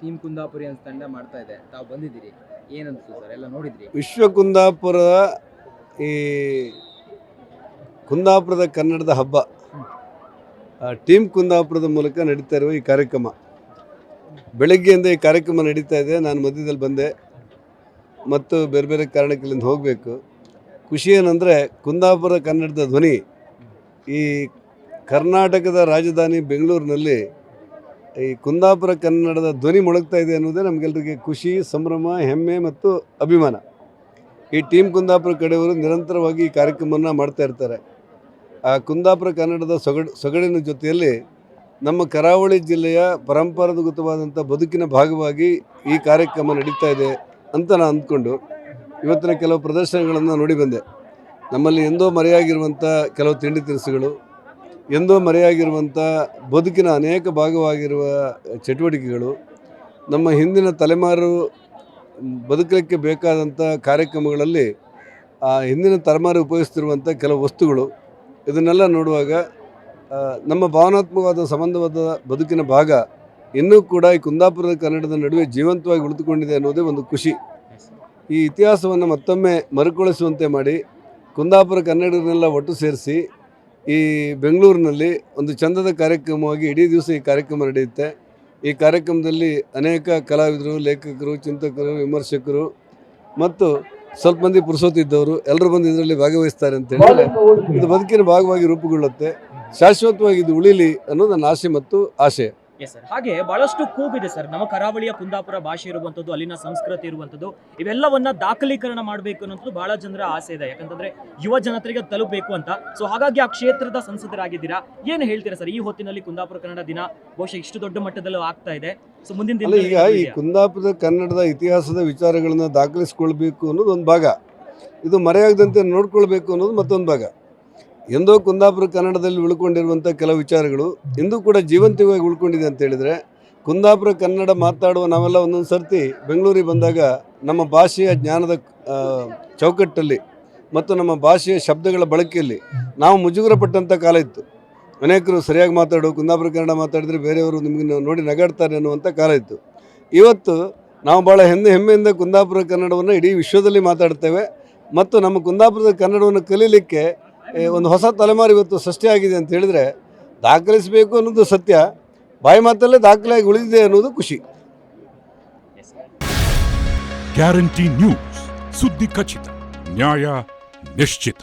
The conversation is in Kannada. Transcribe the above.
ಟೀಮ್ ಕುಂದಾಪುರಿ ಅಂತ ತಂಡ ಮಾಡ್ತಾ ಇದೆ. ತಾವು ಬಂದಿದ್ದೀರಿ. ಏನನ್ಸ್ತು ಸರ್, ಎಲ್ಲ ನೋಡಿದ್ರಿ? ವಿಶ್ವ ಕುಂದಾಪುರದ ಈ ಕುಂದಾಪುರದ ಕನ್ನಡದ ಹಬ್ಬ. ಟೀಮ್ ಕುಂದಾಪುರದ ಮೂಲಕ ನಡೀತಾ ಇರುವ ಈ ಕಾರ್ಯಕ್ರಮ. ಬೆಳಗ್ಗೆಯಿಂದ ಈ ಕಾರ್ಯಕ್ರಮ ನಡೀತಾ ಇದೆ. ನಾನು ಮಧ್ಯದಲ್ಲಿ ಬಂದೆ. ಮತ್ತು ಬೇರೆ ಬೇರೆ ಕಾರಣಗಳಿಂದ ಹೋಗಬೇಕು. ಖುಷಿ ಏನಂದರೆ ಕುಂದಾಪುರ ಕನ್ನಡದ ಧ್ವನಿ ಈ ಕರ್ನಾಟಕದ ರಾಜಧಾನಿ ಬೆಂಗಳೂರಿನಲ್ಲಿ ಈ ಕುಂದಾಪುರ ಕನ್ನಡದ ಧ್ವನಿ ಮೊಳಗ್ತಾ ಇದೆ ಅನ್ನೋದೇ ನಮಗೆಲ್ಲರಿಗೆ ಖುಷಿ, ಸಂಭ್ರಮ, ಹೆಮ್ಮೆ ಮತ್ತು ಅಭಿಮಾನ. ಈ ಟೀಮ್ ಕುಂದಾಪುರ ಕಡೆಯವರು ನಿರಂತರವಾಗಿ ಈ ಕಾರ್ಯಕ್ರಮವನ್ನು ಮಾಡ್ತಾ ಇರ್ತಾರೆ. ಆ ಕುಂದಾಪುರ ಕನ್ನಡದ ಸೊಗಡು, ಸೊಗಡಿನ ಜೊತೆಯಲ್ಲಿ ನಮ್ಮ ಕರಾವಳಿ ಜಿಲ್ಲೆಯ ಪರಂಪರಾಗತವಾದಂಥ ಬದುಕಿನ ಭಾಗವಾಗಿ ಈ ಕಾರ್ಯಕ್ರಮ ನಡೀತಾ ಇದೆ ಅಂತ ನಾನು ಅಂದ್ಕೊಂಡು ಇವತ್ತಿನ ಕೆಲವು ಪ್ರದರ್ಶನಗಳನ್ನು ನೋಡಿ ಬಂದೆ. ನಮ್ಮಲ್ಲಿ ಎಂದೋ ಮರೆಯಾಗಿರುವಂಥ ಕೆಲವು ತಿಂಡಿ ತಿನಿಸುಗಳು ಎಂದೋ ಮರೆಯಾಗಿರುವಂಥ ಬದುಕಿನ ಅನೇಕ ಭಾಗವಾಗಿರುವ ಚಟುವಟಿಕೆಗಳು, ನಮ್ಮ ಹಿಂದಿನ ತಲೆಮಾರು ಬದುಕಲಿಕ್ಕೆ ಬೇಕಾದಂಥ ಕಾರ್ಯಕ್ರಮಗಳಲ್ಲಿ, ಆ ಹಿಂದಿನ ತಲೆಮಾರು ಉಪಯೋಗಿಸ್ತಿರುವಂಥ ಕೆಲವು ವಸ್ತುಗಳು, ಇದನ್ನೆಲ್ಲ ನೋಡುವಾಗ ನಮ್ಮ ಭಾವನಾತ್ಮಕವಾದ ಸಂಬಂಧವಾದ ಬದುಕಿನ ಭಾಗ ಇನ್ನೂ ಕೂಡ ಈ ಕುಂದಾಪುರದ ಕನ್ನಡದ ನಡುವೆ ಜೀವಂತವಾಗಿ ಉಳಿದುಕೊಂಡಿದೆ ಅನ್ನೋದೇ ಒಂದು ಖುಷಿ. ಈ ಇತಿಹಾಸವನ್ನು ಮತ್ತೊಮ್ಮೆ ಮರುಕಳಿಸುವಂತೆ ಮಾಡಿ, ಕುಂದಾಪುರ ಕನ್ನಡನೆಲ್ಲ ಒಟ್ಟು ಸೇರಿಸಿ ಈ ಬೆಂಗಳೂರಿನಲ್ಲಿ ಒಂದು ಚಂದದ ಕಾರ್ಯಕ್ರಮವಾಗಿ ಇಡೀ ದಿವಸ ಈ ಕಾರ್ಯಕ್ರಮ ನಡೆಯುತ್ತೆ. ಈ ಕಾರ್ಯಕ್ರಮದಲ್ಲಿ ಅನೇಕ ಕಲಾವಿದರು ಲೇಖಕರು ಚಿಂತಕರು ವಿಮರ್ಶಕರು ಮತ್ತು ಸ್ವಲ್ಪ ಮಂದಿ ಪುರುಷೋತ್ತಿದ್ದವರು ಎಲ್ಲರೂ ಬಂದು ಇದರಲ್ಲಿ ಭಾಗವಹಿಸ್ತಾರೆ ಅಂತ ಹೇಳಿದ್ರೆ ಇದು ಬದುಕಿನ ಭಾಗವಾಗಿ ರೂಪುಗೊಳ್ಳುತ್ತೆ. ಶಾಶ್ವತವಾಗಿ ಇದು ಉಳಿಲಿ ಅನ್ನೋದು ನನ್ನ ಆಸೆ ಮತ್ತು ಆಶೆ ಎಸ್ ಸರ್. ಹಾಗೆ ಬಹಳಷ್ಟು ಕೂಗಿದೆ ಸರ್. ನಮ್ಮ ಕರಾವಳಿಯ ಕುಂದಾಪುರ ಭಾಷೆ ಇರುವಂಥದ್ದು ಅಲ್ಲಿನ ಸಂಸ್ಕೃತಿ ಇರುವಂಥದ್ದು ಇವೆಲ್ಲವನ್ನ ದಾಖಲೀಕರಣ ಮಾಡಬೇಕು ಅನ್ನೋದು ಬಹಳ ಜನರ ಆಸೆ ಇದೆ. ಯಾಕಂತಂದ್ರೆ ಯುವ ಜನತೆಗೆ ತಲುಪಬೇಕು ಅಂತ. ಸೊ ಹಾಗಾಗಿ ಆ ಕ್ಷೇತ್ರದ ಸಂಸದರಾಗಿದ್ದೀರಾ? ಏನು ಹೇಳ್ತೀರಾ ಸರ್? ಈ ಹೊತ್ತಿನಲ್ಲಿ ಕುಂದಾಪುರ ಕನ್ನಡ ದಿನ ಬಹುಶಃ ಇಷ್ಟು ದೊಡ್ಡ ಮಟ್ಟದಲ್ಲೂ ಆಗ್ತಾ ಇದೆ. ಸೊ ಮುಂದಿನ ದಿನ ಈಗ ಈ? ಕುಂದಾಪುರದ ಕನ್ನಡದ ಇತಿಹಾಸದ ವಿಚಾರಗಳನ್ನ ದಾಖಲಿಸಿಕೊಳ್ಬೇಕು ಅನ್ನೋದು ಒಂದು ಭಾಗ. ಇದು ಮರೆಯಾಗದಂತೆ ನೋಡ್ಕೊಳ್ಬೇಕು ಅನ್ನೋದು ಮತ್ತೊಂದು ಭಾಗ. ಎಂದೋ ಕುಂದಾಪುರ ಕನ್ನಡದಲ್ಲಿ ಉಳ್ಕೊಂಡಿರುವಂಥ ಕೆಲವು ವಿಚಾರಗಳು ಇಂದು ಕೂಡ ಜೀವಂತವಾಗಿ ಉಳ್ಕೊಂಡಿದೆ ಅಂತ ಹೇಳಿದರೆ, ಕುಂದಾಪುರ ಕನ್ನಡ ಮಾತಾಡುವ ನಾವೆಲ್ಲ ಒಂದೊಂದು ಸರ್ತಿ ಬೆಂಗಳೂರಿಗೆ ಬಂದಾಗ ನಮ್ಮ ಭಾಷೆಯ ಜ್ಞಾನದ ಚೌಕಟ್ಟಲ್ಲಿ ಮತ್ತು ನಮ್ಮ ಭಾಷೆಯ ಶಬ್ದಗಳ ಬಳಕೆಯಲ್ಲಿ ನಾವು ಮುಜುಗರ ಪಟ್ಟಂಥ ಕಾಲ ಇತ್ತು. ಅನೇಕರು ಸರಿಯಾಗಿ ಮಾತಾಡು, ಕುಂದಾಪುರ ಕನ್ನಡ ಮಾತಾಡಿದರೆ ಬೇರೆಯವರು ನಿಮಗೆ ನೋಡಿ ನಗಾಡ್ತಾರೆ ಅನ್ನುವಂಥ ಕಾಲ ಇತ್ತು. ಇವತ್ತು ನಾವು ಭಾಳ ಹೆಮ್ಮೆ, ಹೆಮ್ಮೆಯಿಂದ ಕುಂದಾಪುರ ಕನ್ನಡವನ್ನು ಇಡೀ ವಿಶ್ವದಲ್ಲಿ ಮಾತಾಡ್ತೇವೆ ಮತ್ತು ನಮ್ಮ ಕುಂದಾಪುರದ ಕನ್ನಡವನ್ನು ಕಲೀಲಿಕ್ಕೆ ಒಂದು ಹೊಸ ತಲೆಮಾರು ಇವತ್ತು ಸೃಷ್ಟಿಯಾಗಿದೆ ಅಂತ ಹೇಳಿದರೆ ದಾಖಲಿಸಬೇಕು ಅನ್ನೋದು ಸತ್ಯ, ಬಾಯಿ ಮಾತಲ್ಲೇ ದಾಖಲೆಯಾಗಿ ಉಳಿದಿದೆ ಅನ್ನೋದು ಖುಷಿ. ಗ್ಯಾರಂಟಿ ನ್ಯೂಸ್ ಸುದ್ದಿ ಖಚಿತ, ನ್ಯಾಯ ನಿಶ್ಚಿತ.